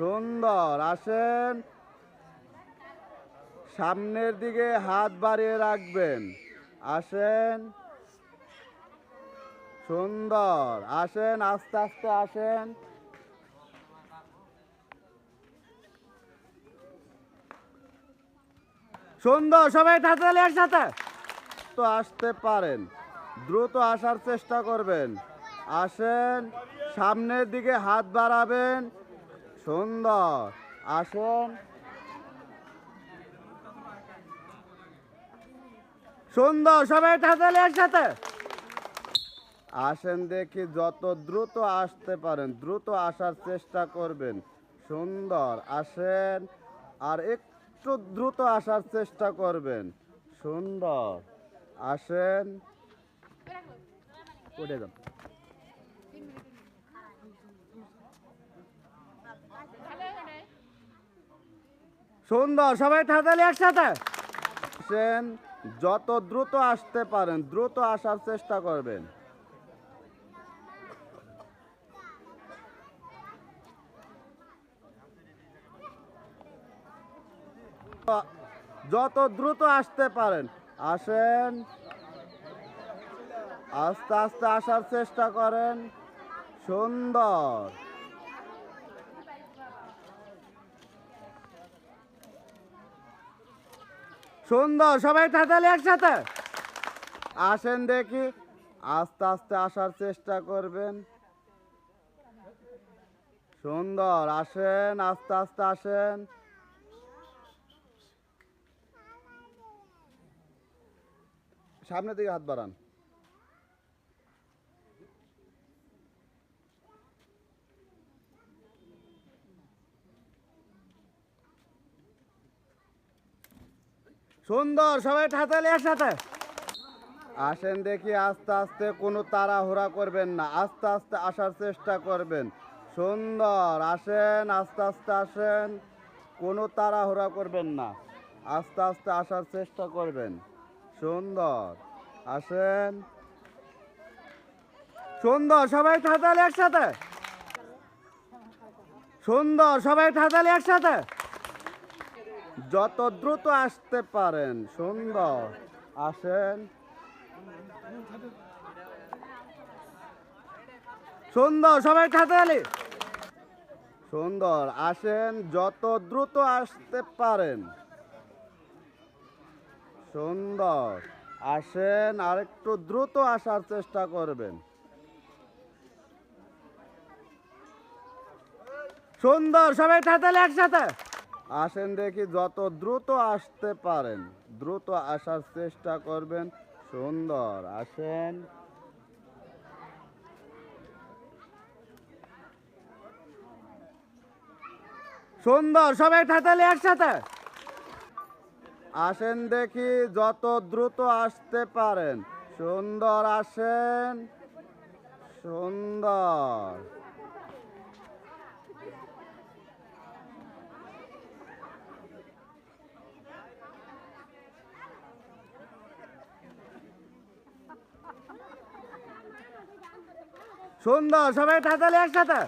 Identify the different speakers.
Speaker 1: সুন্দর, আসেন। সামনের দিকে হাত বাড়িয়ে রাখবেন। আসেন। সুন্দর, আসেন, আস্তে আস্তে আসেন। সুন্দর, সবাই তাড়াতাড়ি একসাথে। তো আসতে পারেন, দ্রুত আসার চেষ্টা করবেন। আসেন, সামনের দিকে হাত বাড়াবেন। সুন্দর। আসুন। সুন্দর, সবাই তাড়াতাড়ি একসাথে। আসেন দেখি যত দ্রুত আসতে পারেন, দ্রুত আসার চেষ্টা করবেন। সুন্দর, আসেন। আর একটু দ্রুত আসার চেষ্টা করবেন। সুন্দর, আসেন। উঠে যান। সুন্দর, সবাই তাড়াতাড়ি একসাথে। আসেন যত দ্রুত আসতে পারেন, দ্রুত আসার চেষ্টা করবেন। যত দ্রুত আসতে পারেন, আসেন। আস্তে আস্তে আসার চেষ্টা করেন। সুন্দর। সুন্দর, সবাই তাড়াতাড়ি একসাথে। আসেন দেখি, আস্তে আস্তে আসার চেষ্টা করবেন। সুন্দর, আসেন, আস্তে আস্তে আসেন। সামনের দিকে হাত বাড়ান। সুন্দর সবাই ঠাতালে একসাথে আসেন দেখি আস্তে আস্তে কোনো তাড়াহুড়া করবেন না আস্তে আস্তে আসার চেষ্টা করবেন। সুন্দর আসেন আস্তে আস্তে আসেন কোনো তাড়াহুড়া করবেন না আস্তে আস্তে আসার চেষ্টা করবেন। সুন্দর আসেন। সুন্দর সবাই ঠাতালে একসাথে। সুন্দর সবাই ঠাতালে একসাথে। যত দ্রুত আসতে পারেন, সুন্দর। আসেন। সুন্দর, সবাই ঠাতালি সুন্দর, আসেন, যত দ্রুত আসতে পারেন। সুন্দর, আসেন, আরেকটু দ্রুত আসার চেষ্টা করবেন। সুন্দর, সবাই তাড়াতাড়ি একসাথে। আসেন দেখি যত দ্রুত আসতে পারেন। দ্রুত আসার চেষ্টা করবেন। সুন্দর, আসেন। সুন্দর, সবাই তাড়াতাড়ি একসাথে। আসেন দেখি যত দ্রুত আসতে পারেন। সুন্দর, আসেন। সুন্দর। সুন্দর সবাই তাড়াতাড়ি একসাথে।